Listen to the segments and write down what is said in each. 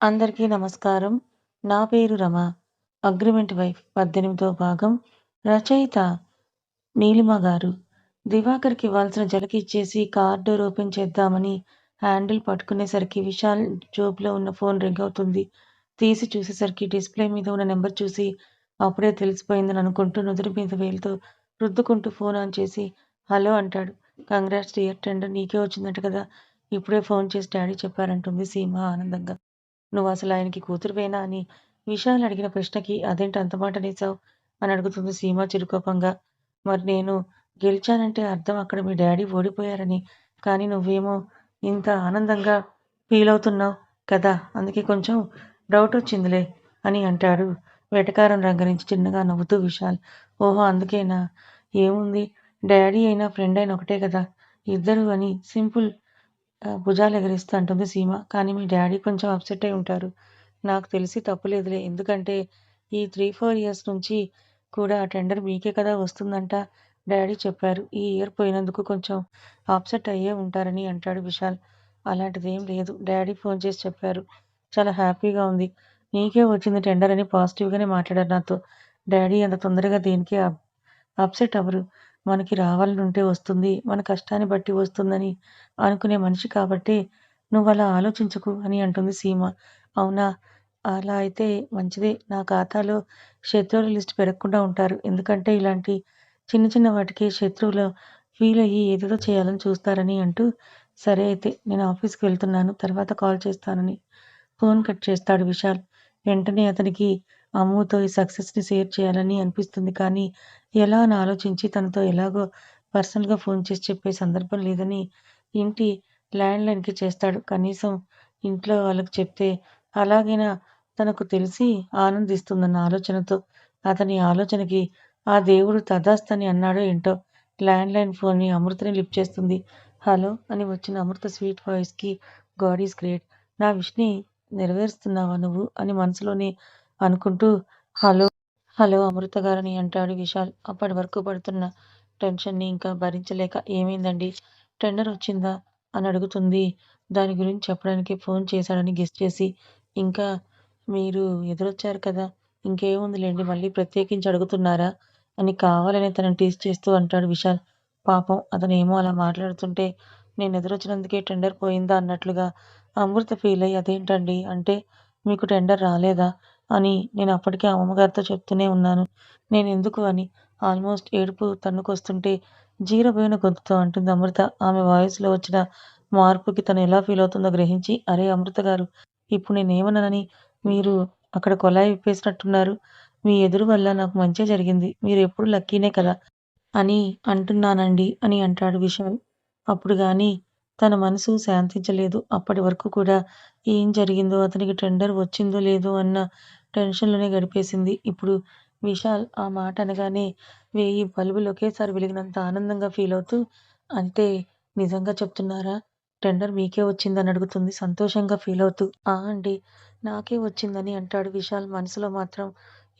అందరికీ నమస్కారం. నా పేరు రమ. 'అగ్రిమెంట్ వైఫ్' పద్దెనిమిదో భాగం రచయిత నీలిమ గారు. దివాకర్‌కి ఇవ్వాల్సిన జలకి ఇచ్చేసి కార్ డోర్ ఓపెన్ చేద్దామని హ్యాండిల్ పట్టుకునేసరికి విశాల్ జోబులో ఉన్న ఫోన్ రింగ్ అవుతుంది. తీసి చూసేసరికి డిస్‌ప్లే మీద ఉన్న నెంబర్ చూసి అప్పుడే తెలిసిపోయిందని అనుకుంటూ నుదురు మీద వేలుతో రుద్దుకుంటూ ఫోన్ ఆన్ చేసి హలో అంటాడు. కంగ్రాట్స్ డియర్ టెండర్ నీకే వచ్చిందంట కదా! ఇప్పుడే ఫోన్ చేసి డాడీ చెప్పారంటుంది సీమ ఆనందంగా. నువ్వు అసలు ఆయనకి కూతురువేనా అని విశాల్ అడిగిన ప్రశ్నకి అదేంటి అంత మాట అని అడుగుతుంది సీమ చిరుకోపంగా. మరి నేను గెలిచానంటే అర్థం అక్కడ మీ డాడీ ఓడిపోయారని. కానీ నువ్వేమో ఇంత ఆనందంగా ఫీల్ అవుతున్నావు కదా! అందుకే కొంచెం డౌట్ వచ్చిందిలే అని అంటాడు వెటకారం రంగరించి చిన్నగా నవ్వుతూ విశాల్. ఓహో అందుకేనా? ఏముంది డాడీ అయినా ఫ్రెండ్ అయినా ఒకటే కదా! ఇద్దరూ అని సింపుల్ భుజాలు ఎగరేస్తూ అంటుంది సీమ. కానీ మీ డాడీ కొంచెం అప్సెట్ అయి ఉంటారు. నాకు తెలిసి తప్పులేదులే. ఎందుకంటే ఈ త్రీ ఫోర్ ఇయర్స్ నుంచి కూడా ఆ టెండర్ మీకే కదా వస్తుందంట డాడీ చెప్పారు. ఈ ఇయర్ పోయినందుకు కొంచెం అప్సెట్ అయ్యే ఉంటారని అంటాడు విశాల్. అలాంటిదేం లేదు. డాడీ ఫోన్ చేసి చెప్పారు. చాలా హ్యాపీగా ఉంది. నీకే వచ్చింది టెండర్ అని పాజిటివ్‌గానే మాట్లాడారు నాతో. డాడీ అంత తొందరగా దేనికే అప్సెట్ అవ్వరు. మనకి రావాలనుంటే వస్తుంది. మన కష్టాన్ని బట్టి వస్తుందని అనుకునే మనిషి కాబట్టే అలా ఆలోచించకు అని అంటుంది సీమ. అవునా! అలా అయితే మంచిదే. నా ఖాతాలో శత్రువుల లిస్ట్ పెరగకుండా ఉంటారు. ఎందుకంటే ఇలాంటి చిన్న చిన్న వాటికే ఫీల్ అయ్యి ఏదేదో చేయాలని చూస్తారని అంటూ సరే అయితే నేను ఆఫీస్‌కి వెళ్తున్నాను. తర్వాత కాల్ చేస్తానని ఫోన్ కట్ చేస్తాడు విశాల్. వెంటనే అతనికి అమ్ముతో ఈ సక్సెస్‌ని షేర్ చేయాలని అనిపిస్తుంది కానీ ఎలా అని ఆలోచించి తనతో ఎలాగో పర్సనల్‌గా ఫోన్ చేసి చెప్పే సందర్భం లేదని ఇంటి ల్యాండ్‌లైన్‌కి చేస్తాడు. కనీసం ఇంట్లో వాళ్ళకి చెప్తే అలాగైనా తనకు తెలిసి ఆనందిస్తుందన్న ఆలోచనతో అతని ఆలోచనకి ఆ దేవుడు తదాస్తని అని అన్నాడో ఏంటో ల్యాండ్‌లైన్ ఫోన్‌ని అమృతని లిఫ్ట్ చేస్తుంది. హలో అని వచ్చిన అమృత స్వీట్ వాయిస్‌కి గాడ్ ఈజ్ గ్రేట్. నా విష్‌ని నెరవేరుస్తున్నావా నువ్వు అని మనసులోనే అనుకుంటూ హలో హలో అమృత గారని అంటాడు విశాల్. అప్పటి వరకు పడుతున్న టెన్షన్‌ని ఇంకా భరించలేక ఏమైందండి టెండర్ వచ్చిందా? అని అడుగుతుంది. దాని గురించి చెప్పడానికి ఫోన్ చేశాడని గెస్ చేసి. ఇంకా మీరు ఎదురొచ్చారు కదా! ఇంకేముందిలేండి మళ్ళీ ప్రత్యేకించి అడుగుతున్నారా? అని కావాలని తనని టీస్ చేస్తూ అంటాడు విశాల్. పాపం అతనేమో అలా మాట్లాడుతుంటే నేను ఎదురొచ్చినందుకే టెండర్ పోయిందా అన్నట్లుగా అమృత ఫీల్ అయ్యి అదేంటండి అంటే మీకు టెండర్ రాలేదా? అని నేను అప్పటికే అమ్మమ్మగారితో చెప్తూనే ఉన్నాను. నేను ఎందుకు అని ఆల్మోస్ట్ ఏడుపు తన్నుకొస్తుంటే జీరబోయిన గొంతుతో అంటుంది అమృత. ఆమె వాయిస్‌లో వచ్చిన మార్పుకి తను ఎలా ఫీల్ అవుతుందో గ్రహించి అరే అమృత గారు! ఇప్పుడు నేనేమన్నానని మీరు అక్కడ కొలాయి విప్పేసినట్టున్నారు. మీ ఎదురు వల్ల నాకు మంచే జరిగింది. మీరు ఎప్పుడు లక్కీనే కదా! అని అంటున్నానండి అని అంటాడు విశాల్. అప్పుడు కానీ తన మనసు శాంతించలేదు. అప్పటి వరకు కూడా ఏం జరిగిందో, అతనికి టెండర్ వచ్చిందో లేదో అన్న టెన్షన్‌లోనే గడిపేసింది. ఇప్పుడు విశాల్ ఆ మాట అనగానే వేయి బల్బులు ఒకేసారి వెలిగినంత ఆనందంగా ఫీలవుతూ అంటే నిజంగా చెప్తున్నారా? టెండర్ మీకే వచ్చిందని అడుగుతుంది సంతోషంగా ఫీలవుతూ. ఆ అండీ. నాకే వచ్చిందని అంటాడు విశాల్. మనసులో మాత్రం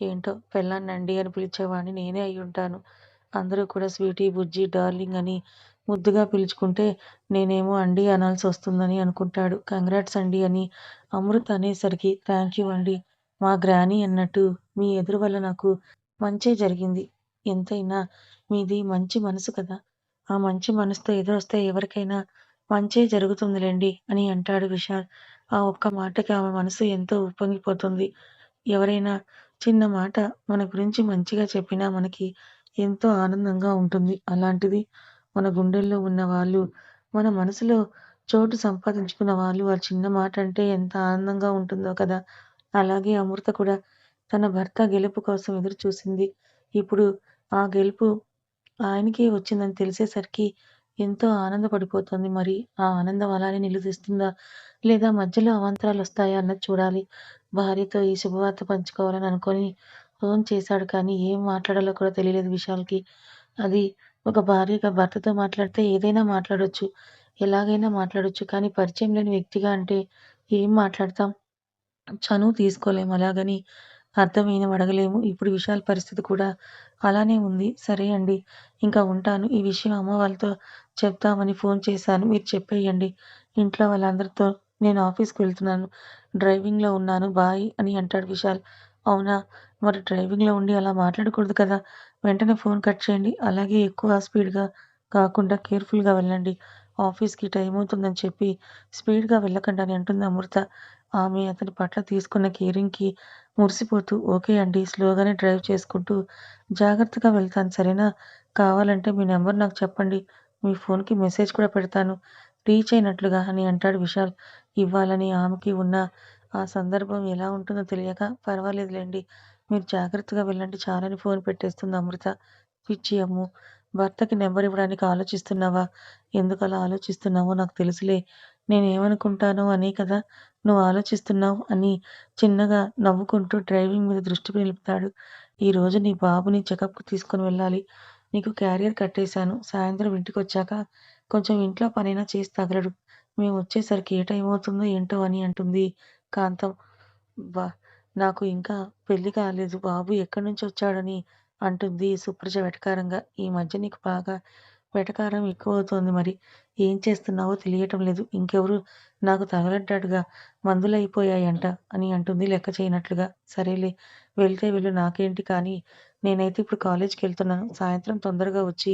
ఏంటో పెళ్ళాన్ని అని పిలిచేవాడిని నేనే అయ్యుంటాను. అందరూ కూడా స్వీటీ, బుజ్జీ, డార్లింగ్ అని ముద్దుగా పిలుచుకుంటే నేనేమో అండి అనాల్సి వస్తుందని అనుకుంటాడు. కంగ్రాట్స్ అండి అని అమృత్ అనేసరికి థాంక్యూ అండి మా గ్రానీ అన్నట్టు మీ ఎదురు వల్ల నాకు మంచే జరిగింది. ఎంతైనా మీది మంచి మనసు కదా! ఆ మంచి మనసుతో ఎదురొస్తే ఎవరికైనా మంచే జరుగుతుందిలెండి అని అంటాడు విశాల్. ఆ ఒక్క మాటకి ఆమె మనసు ఎంతో ఉప్పొంగిపోతుంది. ఎవరైనా చిన్న మాట మన గురించి మంచిగా చెప్పినా మనకి ఎంతో ఆనందంగా ఉంటుంది. అలాంటిది మన గుండెల్లో ఉన్న వాళ్ళు, మన మనసులో చోటు సంపాదించుకున్న వాళ్ళు ఆ చిన్న మాట అంటే ఎంత ఆనందంగా ఉంటుందో కదా! అలాగే అమృత కూడా తన భర్త గెలుపు కోసం ఎదురు చూసింది. ఇప్పుడు ఆ గెలుపు ఆయనకే వచ్చిందని తెలిసేసరికి ఎంతో ఆనందపడిపోతుంది మరి ఆ ఆనందం అలానే నిలుదిస్తుందా? లేదా మధ్యలో అవాంతరాలు వస్తాయా అన్నది చూడాలి. భార్యతో ఈ శుభవార్త పంచుకోవాలని అనుకొని ఫోన్ చేశాడు కానీ ఏం మాట్లాడాలో కూడా తెలియలేదు విశాల్‌కి. అది ఒక భార్యగా భర్తతో మాట్లాడితే ఏదైనా మాట్లాడొచ్చు. ఎలాగైనా మాట్లాడొచ్చు. కానీ పరిచయం లేని వ్యక్తిగా అంటే ఏం మాట్లాడతాం? చనువు తీసుకోలేం. అలాగని అర్థమైన అడగలేము. ఇప్పుడు విశాల్ పరిస్థితి కూడా అలానే ఉంది. సరే అండీ. ఇంక ఉంటాను. ఈ విషయం అమ్మ వాళ్ళతో చెప్దామని ఫోన్ చేశాను. మీరు చెప్పెయ్యండి. ఇంట్లో వాళ్ళందరితో నేను ఆఫీస్కి వెళ్తున్నాను డ్రైవింగ్లో ఉన్నాను బాయ్ అని అంటాడు విశాల్ అవునా? మరి డ్రైవింగ్లో ఉండి అలా మాట్లాడకూడదు కదా. వెంటనే ఫోన్ కట్ చేయండి. అలాగే ఎక్కువ స్పీడ్గా కాకుండా కేర్ఫుల్గా వెళ్ళండి. ఆఫీస్కి టైం అవుతుందని చెప్పి స్పీడ్గా వెళ్ళకండి అని అంటుంది అమృత. ఆమె అతని పట్ల తీసుకున్న కేరింగ్కి మురిసిపోతూ ఓకే అండి స్లోగానే డ్రైవ్ చేసుకుంటూ జాగ్రత్తగా వెళ్తాను సరేనా? కావాలంటే మీ నెంబర్ నాకు చెప్పండి. మీ ఫోన్కి మెసేజ్ కూడా పెడతాను. రీచ్ అయినట్లుగా అని అంటాడు విశాల్. ఇవ్వాలని ఆమెకి ఉన్న ఆ సందర్భం ఎలా ఉంటుందో తెలియక పర్వాలేదులేండి. మీరు జాగ్రత్తగా వెళ్ళండి. చాలని ఫోన్ పెట్టేస్తుంది అమృత. పిచ్చి అమ్ము భర్తకి నెంబర్ ఇవ్వడానికి ఆలోచిస్తున్నావా? ఎందుకు అలా ఆలోచిస్తున్నావో నాకు తెలుసులే. నేనేమనుకుంటానో అనే కదా నువ్వు ఆలోచిస్తున్నావు అని చిన్నగా నవ్వుకుంటూ డ్రైవింగ్ మీద దృష్టి నిలుపుతాడు. ఈరోజు నీ బాబుని చెకప్కి తీసుకొని వెళ్ళాలి. నీకు క్యారియర్ కట్టేశాను. సాయంత్రం ఇంటికి వచ్చాక కొంచెం ఇంట్లో పనైనా చేసి తగలడు. మేము వచ్చేసరికి ఏ టైం అవుతుందో ఏంటో అని అంటుంది. కాంతం. బా నాకు ఇంకా పెళ్ళి కాలేదు బాబు ఎక్కడి నుంచి వచ్చాడని అంటుంది సుప్రజ వెటకారంగా. ఈ మధ్య నీకు బాగా వెటకారం ఎక్కువవుతోంది మరి ఏం చేస్తున్నావో తెలియటం లేదు. ఇంకెవరు నాకు తగలడ్డాడుగా మందులైపోయాయంట అని అంటుంది లెక్క చేయనట్లుగా. సరేలే వెళ్తే వెళ్ళు నాకేంటి కానీ నేనైతే ఇప్పుడు కాలేజ్కి వెళ్తున్నాను. సాయంత్రం తొందరగా వచ్చి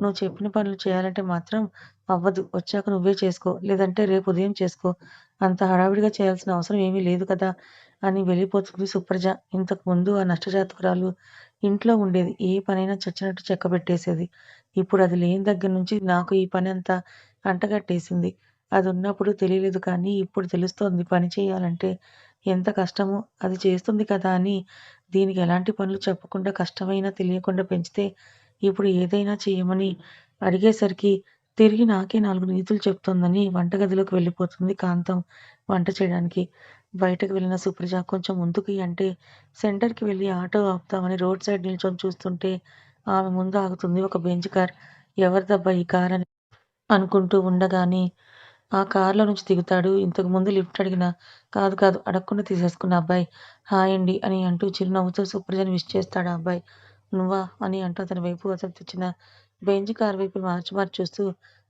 నువ్వు చెప్పిన పనులు చేయాలంటే మాత్రం అవ్వదు. వచ్చాక నువ్వే చేసుకో. లేదంటే రేపు ఉదయం చేసుకో. అంత హడావిడిగా చేయాల్సిన అవసరం ఏమీ లేదు కదా అని వెళ్ళిపోతుంది సుప్రజ. ఇంతకు ముందు ఆ నష్టజాతకురాలు ఇంట్లో ఉండేది. ఏ పనైనా చచ్చినట్టు చెక్కబెట్టేసేది. ఇప్పుడు అది లేని దగ్గర నుంచి నాకు ఈ పని అంతా అంటగట్టేసింది. అది ఉన్నప్పుడు తెలియలేదు కానీ ఇప్పుడు తెలుస్తోంది పని చేయాలంటే ఎంత కష్టమో అది చేస్తుంది కదా అని దీనికి ఎలాంటి పనులు చెప్పకుండా కష్టమైనా తెలియకుండా పెంచితే ఇప్పుడు ఏదైనా చేయమని అడిగేసరికి తిరిగి నాకే నాలుగు నీతులు చెప్తోందని వంటగదిలోకి వెళ్ళిపోతుంది కాంతం వంట చేయడానికి. బయటకు వెళ్ళిన సుప్రజ కొంచెం ముందుకి అంటే సెంటర్కి వెళ్ళి ఆటో ఆపుతామని రోడ్ సైడ్ నిల్చొని చూస్తుంటే ఆమె ముందు ఆగుతుంది ఒక బెంచ్ కార్. ఎవరిదబ్బా ఈ కార్ అని అనుకుంటూ ఉండగానే ఆ కార్లో నుంచి దిగుతాడు. ఇంతకు ముందు లిఫ్ట్ అడిగిన కాదు కాదు అడగకుండా తీసేసుకున్న అబ్బాయి. హాయ్ అండి అని అంటూ చిరునవ్వుతో సుప్రజని విష్ చేస్తాడు ఆ అబ్బాయి. నువ్వా? అని అంటూ అతని వైపు అతను తెచ్చిన బెంచ్ కార్ వైపు మార్చి మార్చి చూస్తూ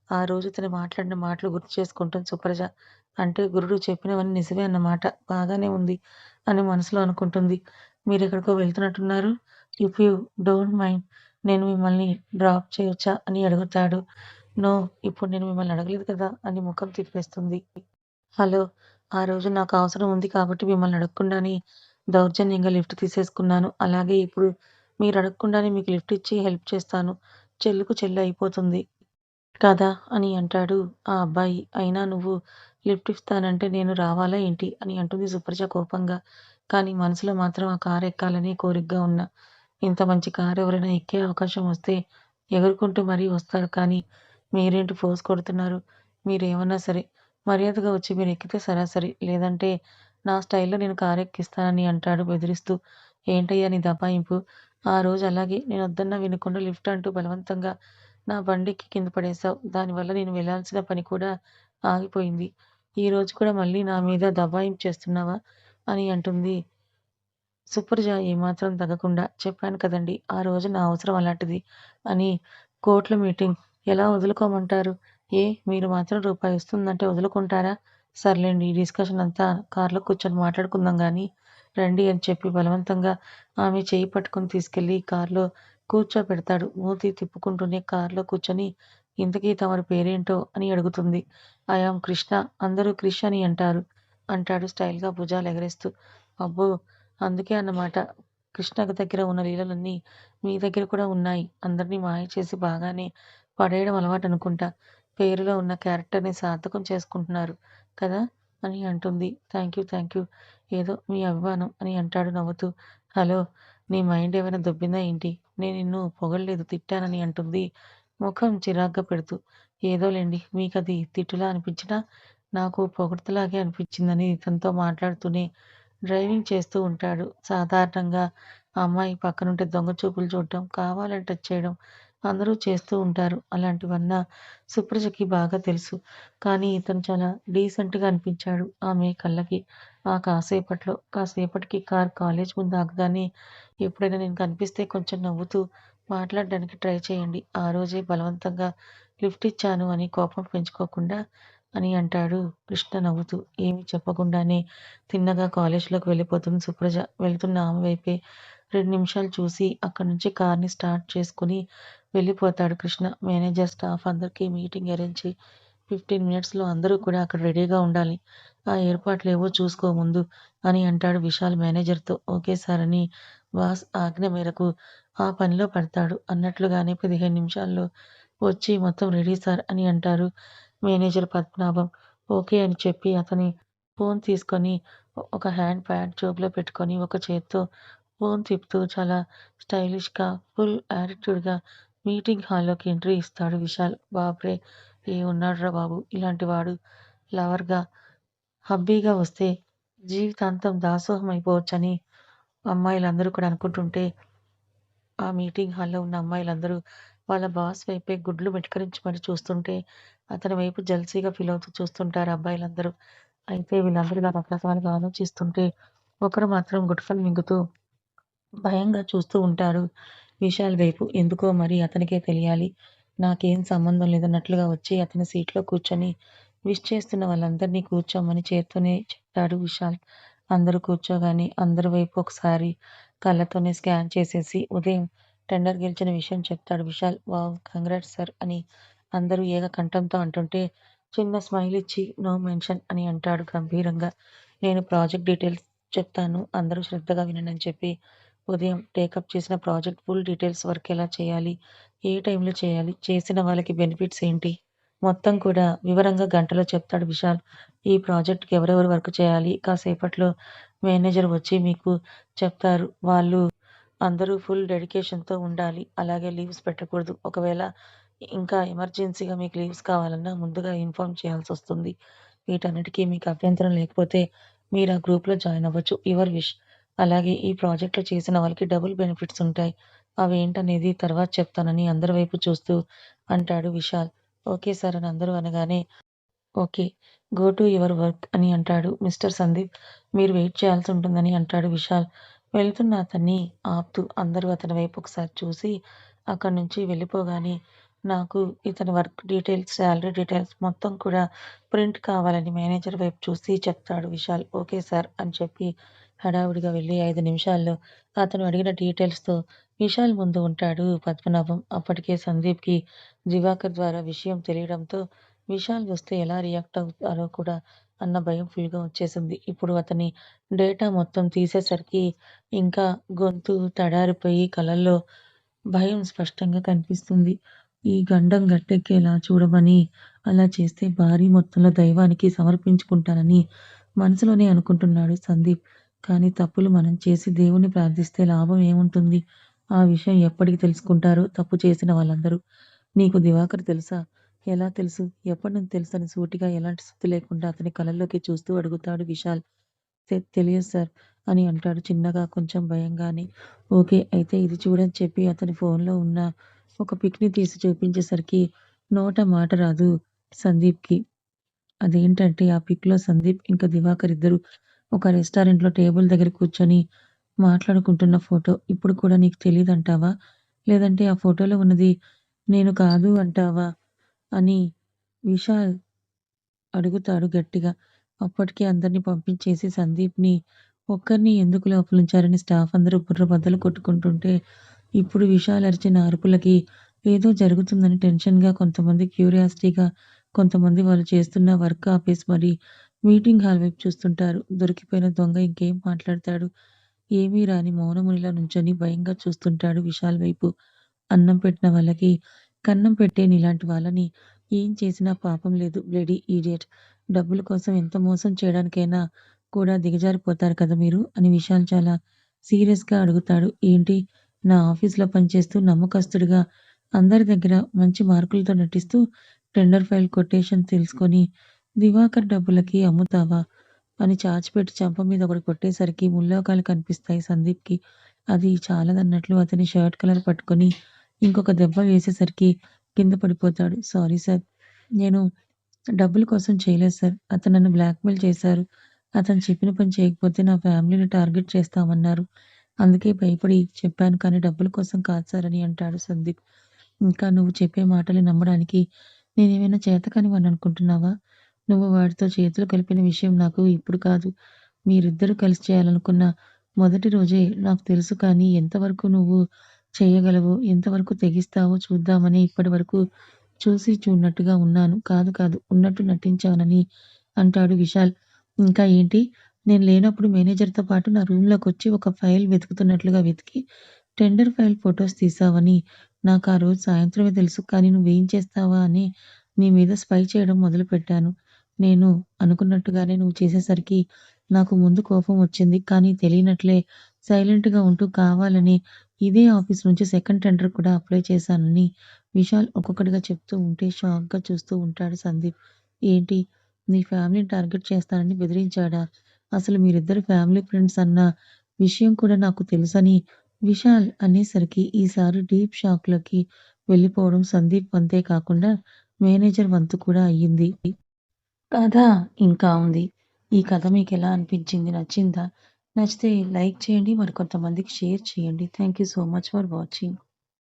ఆ రోజు తను మాట్లాడిన మాటలు గుర్తు చేసుకుంటుంది సుప్రజ. అంటే గురుడు చెప్పినవన్నీ నిజమే అన్నమాట. బాగానే ఉంది అని మనసులో అనుకుంటుంది. మీరు ఎక్కడికో వెళ్తున్నట్టున్నారు? ఇఫ్ యూ డోంట్ మైండ్ నేను మిమ్మల్ని డ్రాప్ చేయొచ్చా అని అడుగుతాడు. నో ఇప్పుడు నేను మిమ్మల్ని అడగలేదు కదా అని ముఖం తిప్పేస్తుంది. హలో ఆ రోజు నాకు అవసరం ఉంది కాబట్టి మిమ్మల్ని అడగకుండానే దౌర్జన్యంగా లిఫ్ట్ తీసేసుకున్నాను. అలాగే ఇప్పుడు మీరు అడగకుండానే మీకు లిఫ్ట్ ఇచ్చి హెల్ప్ చేస్తాను. చెల్లుకు చెల్లి అయిపోతుంది కదా అని అంటాడు. ఆ అబ్బాయి అయినా నువ్వు లిఫ్ట్ ఇస్తానంటే నేను రావాలా ఏంటి? అని అంటుంది సుప్రజ కోపంగా. కానీ మనసులో మాత్రం ఆ కారు ఎక్కాలని కోరికగా ఉన్నా. ఇంత మంచి కారు ఎవరైనా ఎక్కే అవకాశం వస్తే ఎగురుకుంటూ మరీ వస్తారు. కానీ మీరేంటి ఫోర్స్ కొడుతున్నారు? మీరేమన్నా సరే మర్యాదగా వచ్చి మీరు ఎక్కితే సరాసరి. లేదంటే నా స్టైల్లో నేను కారు ఎక్కిస్తానని అంటాడు బెదిరిస్తూ. ఏంటయ్యా నీ దబాయింపు? ఆ రోజు అలాగే నేను వద్దన్నా వినకుండా లిఫ్ట్ అంటూ బలవంతంగా నా బండికి కింద పడేశావు. దానివల్ల నేను వెళ్ళాల్సిన పని కూడా ఆగిపోయింది. ఈ రోజు కూడా మళ్ళీ నా మీద దబాయింపు చేస్తున్నావా అని అంటుంది. సుప్రజ ఏమాత్రం తగ్గకుండా చెప్పాను కదండి ఆ రోజు నా అవసరం అలాంటిది అని కోర్టుల మీటింగ్ ఎలా వదులుకోమంటారు? ఏ మీరు మాత్రం రూపాయి వస్తుందంటే వదులుకుంటారా? సర్లేండి ఈ డిస్కషన్ అంతా కార్లో కూర్చొని మాట్లాడుకుందాం కానీ రండి అని చెప్పి బలవంతంగా ఆమె చేయి పట్టుకొని తీసుకెళ్ళి కారులో కూర్చోపెడతాడు మూతి తిప్పుకుంటూనే కారులో కూర్చొని ఇంతకీ తమరి పేరేంటో? అని అడుగుతుంది. ఐయామ్ కృష్ణ. అందరూ క్రిష్ అని అంటారు అంటాడు స్టైల్గా భుజాలు ఎగరేస్తూ. అబ్బో! అందుకే అన్నమాట. కృష్ణకు దగ్గర ఉన్న లీలలన్నీ మీ దగ్గర కూడా ఉన్నాయి. అందరినీ మాయ చేసి బాగానే పడేయడం అలవాటు అనుకుంటా. పేరులో ఉన్న క్యారెక్టర్ని సార్థకం చేసుకుంటున్నారు కదా? అని అంటుంది. Thank you thank you. ఏదో మీ అభిమానం అని అంటాడు నవ్వుతూ. హలో నీ మైండ్ ఏమైనా దొబ్బిందా ఏంటి? నేను నిన్ను పొగడలేదు తిట్టానని అంటుంది. ముఖం చిరాగ్గా పెడుతూ. ఏదోలేండి మీకది తిట్టులా అనిపించినా నాకు పొగడతలాగే అనిపించిందని తనతో మాట్లాడుతూనే డ్రైవింగ్ చేస్తూ ఉంటాడు. సాధారణంగా అమ్మాయి పక్కనుంటే దొంగ చూపులు చూడటం కావాలని టచ్ చేయడం అందరూ చేస్తూ ఉంటారు. అలాంటివన్నా సుప్రజకి బాగా తెలుసు. కానీ ఇతను చాలా డీసెంట్గా అనిపించాడు ఆమె కళ్ళకి. కాసేపట్లో కాసేపటికి కార్ కాలేజ్ ముందు ఆగగానే ఎప్పుడైనా నేను కనిపిస్తే కొంచెం నవ్వుతూ మాట్లాడడానికి ట్రై చేయండి ఆ రోజే బలవంతంగా లిఫ్ట్ ఇచ్చాను అని కోపం పెంచుకోకుండా అని అంటాడు కృష్ణ నవ్వుతూ. ఏమీ చెప్పకుండానే తిన్నగా కాలేజ్‌లోకి వెళ్ళిపోతుంది సుప్రజ. వెళ్తున్న ఆమె వైపే రెండు నిమిషాలు చూసి అక్కడి నుంచి కార్‌ని స్టార్ట్ చేసుకుని వెళ్ళిపోతాడు కృష్ణ. మేనేజర్, స్టాఫ్ అందరికీ మీటింగ్ అరేంజ్ ఫిఫ్టీన్ మినిట్స్‌లో అందరూ కూడా అక్కడ రెడీగా ఉండాలి. ఆ ఏర్పాట్లేవో చూసుకో ముందు అని అంటాడు విశాల్ మేనేజర్‌తో. ఓకే సార్ అని బాస్ ఆజ్ఞ మేరకు ఆ పనిలో పడతాడు. అన్నట్లుగానే పదిహేను నిమిషాల్లో వచ్చి మొత్తం రెడీ సార్ అని అంటారు మేనేజర్ పద్మనాభం. ఓకే అని చెప్పి అతని ఫోన్ తీసుకొని ఒక హ్యాండ్ ప్యాడ్ జోబులో పెట్టుకొని ఒక చేత్తో ఫోన్ తిప్పుతూ చాలా స్టైలిష్‌గా, ఫుల్ యాటిట్యూడ్‌గా మీటింగ్ హాల్‌లోకి ఎంట్రీ ఇస్తాడు విశాల్. బాబ్రే! ఏ ఉన్నాడురా బాబు ఇలాంటి వాడు. లవర్‌గా, హబ్బీగా వస్తే జీవితాంతం దాసోహం అయిపోవచ్చని అమ్మాయిలందరూ కూడా అనుకుంటుంటే, ఆ మీటింగ్ హాల్‌లో ఉన్న అమ్మాయిలందరూ వాళ్ళ బాస్ వైపే గుడ్లు మెటకరించి మరి చూస్తుంటే, అతని వైపు జల్సీగా ఫీల్ అవుతూ చూస్తుంటారు అబ్బాయిలందరూ. అయితే వీళ్ళందరూ ఇలా రకరకాలుగా ఆలోచిస్తుంటే, ఒకరు మాత్రం గుట్కలు మింగుతూ భయంగా చూస్తూ ఉంటారు విశాల్ వైపు. ఎందుకో మరి అతనికే తెలియాలి. నాకేం సంబంధం లేదన్నట్లుగా వచ్చి అతని సీట్లో కూర్చొని విష్ చేస్తున్న వాళ్ళందరినీ కూర్చోమని చేత్తోనే చెప్తాడు విశాల్. అందరూ కూర్చోగానే అందరి వైపు ఒకసారి కళ్ళతోనే స్కాన్ చేసేసి ఉదయం టెండర్ గెలిచిన విషయం చెప్తాడు విశాల్. వావ్! కంగ్రాట్స్ సార్ అని అందరూ ఏకకంఠంతో అంటుంటే చిన్న స్మైల్ ఇచ్చి నో మెన్షన్ అని అంటాడు గంభీరంగా. నేను ప్రాజెక్ట్ డీటెయిల్స్ చెప్తాను. అందరూ శ్రద్ధగా వినని చెప్పి ఉదయం టేకప్ చేసిన ప్రాజెక్ట్ ఫుల్ డీటెయిల్స్ వర్క్ ఎలా చేయాలి? ఏ టైంలో చేయాలి? చేసిన వాళ్ళకి బెనిఫిట్స్ ఏంటి? మొత్తం కూడా వివరంగా గంటలో చెప్తాడు విశాల్. ఈ ప్రాజెక్ట్‌కి ఎవరెవరు వర్క్ చేయాలి? కాసేపట్లో మేనేజర్ వచ్చి మీకు చెప్తారు. వాళ్ళు అందరూ ఫుల్ డెడికేషన్‌తో ఉండాలి. అలాగే లీవ్స్ పెట్టకూడదు. ఒకవేళ ఇంకా ఎమర్జెన్సీగా మీకు లీవ్స్ కావాలన్నా ముందుగా ఇన్ఫార్మ్ చేయాల్సొస్తుంది. వీటన్నిటికీ మీకు అభ్యంతరం లేకపోతే మీరు ఆ గ్రూప్‌లో జాయిన్ అవ్వచ్చు. Your wish. అలాగే ఈ ప్రాజెక్ట్‌లో చేసిన వాళ్ళకి డబుల్ బెనిఫిట్స్ ఉంటాయి. అవి ఏంటనేది తర్వాత చెప్తానని అందరి వైపు చూస్తూ అంటాడు విశాల్. ఓకే సార్ అని అందరూ అనగానే okay. Go to your work అని అంటాడు మిస్టర్ సందీప్. మీరు వెయిట్ చేయాల్సి ఉంటుందని అంటాడు విశాల్. వెళ్తున్న అతన్ని ఆపుతూ అందరూ అతని వైపు ఒకసారి చూసి అక్కడి నుంచి వెళ్ళిపోగానే నాకు ఇతని వర్క్ డీటెయిల్స్, శాలరీ డీటెయిల్స్ మొత్తం కూడా ప్రింట్ కావాలని మేనేజర్ వైపు చూసి చెప్తాడు విశాల్. ఓకే సార్ అని చెప్పి హడావుడిగా వెళ్ళి ఐదు నిమిషాల్లో అతను అడిగిన డీటెయిల్స్‌తో విశాల్ ముందు ఉంటాడు పద్మనాభం. అప్పటికే సందీప్‌కి దివాకర్ ద్వారా విషయం తెలియడంతో విశాల్ వస్తే ఎలా రియాక్ట్ అవుతారో కూడా అన్న భయం ఫుల్‌గా వచ్చేసింది. ఇప్పుడు అతని డేటా మొత్తం తీసేసరికి ఇంకా గొంతు తడారిపోయి కళల్లో భయం స్పష్టంగా కనిపిస్తుంది. ఈ గండం గట్టెక్కేలా చూడమని, అలా చేస్తే భారీ మొత్తంలో దైవానికి సమర్పించుకుంటానని మనసులోనే అనుకుంటున్నాడు సందీప్. కానీ తప్పులు మనం చేసి దేవుణ్ణి ప్రార్థిస్తే లాభం ఏముంటుంది? ఆ విషయం ఎప్పటికి తెలుసుకుంటారో తప్పు చేసిన వాళ్ళందరూ. నీకు దివాకర్ తెలుసా? ఎలా తెలుసు? ఎప్పటి నుంచి తెలుసని సూటిగా ఎలాంటి స్థితి లేకుండా అతని కళ్ళల్లోకి చూస్తూ అడుగుతాడు విశాల్. తెలియదు సార్ అని అంటాడు చిన్నగా కొంచెం భయంగానే. ఓకే. అయితే ఇది చూడని చెప్పి అతని ఫోన్‌లో ఉన్న ఒక పిక్‌ని తీసి చూపించేసరికి నోట మాట రాదు సందీప్‌కి. అదేంటంటే ఆ పిక్‌లో సందీప్ ఇంకా దివాకర్ ఇద్దరు ఒక రెస్టారెంట్‌లో టేబుల్ దగ్గర కూర్చొని మాట్లాడుకుంటున్న ఫోటో. ఇప్పుడు కూడా నీకు తెలీదంటావా? లేదంటే ఆ ఫోటోలో ఉన్నది నేను కాదు అంటావా? అని విశాల్ అడుగుతాడు గట్టిగా. అప్పటికే అందరిని పంపించేసి సందీప్‌ని ఒక్కరిని ఎందుకు లోపలుంచారని స్టాఫ్ అందరూ బుర్ర బద్దలు కొట్టుకుంటుంటే, ఇప్పుడు విశాల్ అరిచిన అరుపులకి ఏదో జరుగుతుందని టెన్షన్‌గా కొంతమంది క్యూరియాసిటీగా, కొంతమంది వాళ్ళు చేస్తున్న వర్క్ ఆపేసి మరీ మీటింగ్ హాల్ వైపు చూస్తుంటారు. దొరికిపోయిన దొంగ ఇంకేం మాట్లాడతాడు? ఏమీ రాని మౌనమునిలా నుంచొని భయంగా చూస్తుంటాడు విశాల్ వైపు. అన్నం పెట్టిన వాళ్ళకి కన్నం పెట్టే నీలాంటి వాళ్ళని ఏం చేసినా పాపం లేదు బ్లడీ ఈడియట్. డబ్బుల కోసం ఎంత మోసం చేయడానికైనా కూడా దిగజారిపోతారు కదా మీరు అని విశాల్ చాలా సీరియస్‌గా అడుగుతాడు. ఏంటి? నా ఆఫీస్‌లో పనిచేస్తూ నమ్మకస్తుడిగా అందరి దగ్గర మంచి మార్కులతో నటిస్తూ టెండర్ ఫైల్ కొటేషన్ తెలుసుకొని దివాకర్ డబ్బులకి అమ్ముతావా? అని చాచిపెట్టి చెంప మీద ఒకటి కొట్టేసరికి ముల్లోకాలు కనిపిస్తాయి సందీప్‌కి. అది చాలదన్నట్లు అతని షర్ట్ కలర్ పట్టుకొని ఇంకొక దెబ్బ వేసేసరికి కింద పడిపోతాడు. Sorry sir. నేను డబ్బుల కోసం చేయలేదు సార్. అతను నన్ను బ్లాక్‌మెయిల్ చేశారు. అతను చెప్పిన పని చేయకపోతే నా ఫ్యామిలీని టార్గెట్ చేస్తామన్నారు. అందుకే భయపడి చెప్పాను కానీ డబ్బుల కోసం కాదు సార్ అని అంటాడు సందీప్. ఇంకా నువ్వు చెప్పే మాటలు నమ్మడానికి నేనేమైనా చేతకానివాడిని అనుకుంటున్నావా? నువ్వు వాడితో చేతులు కలిపిన విషయం నాకు ఇప్పుడు కాదు. మీరిద్దరూ కలిసి చేయాలనుకున్న మొదటి రోజే నాకు తెలుసు కానీ ఎంతవరకు నువ్వు చేయగలవో, ఎంతవరకు తెగిస్తావో చూద్దామని ఇప్పటివరకు చూసి చూడనట్టుగా ఉన్నాను. కాదు కాదు ఉన్నట్టు నటించానని అంటాడు విశాల్. ఇంకా ఏంటి? నేను లేనప్పుడు మేనేజర్‌తో పాటు నా రూమ్లోకి వచ్చి ఒక ఫైల్ వెతుకుతున్నట్లుగా వెతికి టెండర్ ఫైల్ ఫొటోస్ తీసావని నాకు ఆ రోజు సాయంత్రమే తెలుసు. కానీ నువ్వేం చేస్తావా అని నీ మీద స్పై చేయడం మొదలుపెట్టాను. నేను అనుకున్నట్టుగానే నువ్వు చేసేసరికి నాకు ముందు కోపం వచ్చింది. కానీ తెలియనట్లే సైలెంట్‌గా ఉంటూ కావాలని ఇదే ఆఫీస్ నుంచి సెకండ్ టెండర్ కూడా అప్లై చేశానని విశాల్ ఒక్కొక్కటిగా చెప్తూ ఉంటే షాక్‌గా చూస్తూ ఉంటాడు సందీప్. ఏంటి? నీ ఫ్యామిలీని టార్గెట్ చేస్తానని బెదిరించాడా? అసలు మీరిద్దరు ఫ్యామిలీ ఫ్రెండ్స్ అన్న విషయం కూడా నాకు తెలుసని విశాల్ అనేసరికి ఈసారి డీప్ షాక్‌లోకి వెళ్ళిపోవడం సందీప్ వంతే కాకుండా మేనేజర్ వంతు కూడా అయ్యింది. కథ ఇంకా ఉంది. ఈ కథ మీకెలా అనిపించింది? నచ్చిందా? నచ్చితే లైక్ చేయండి. మరికొంతమందికి షేర్ చేయండి. Thank you so much for watching.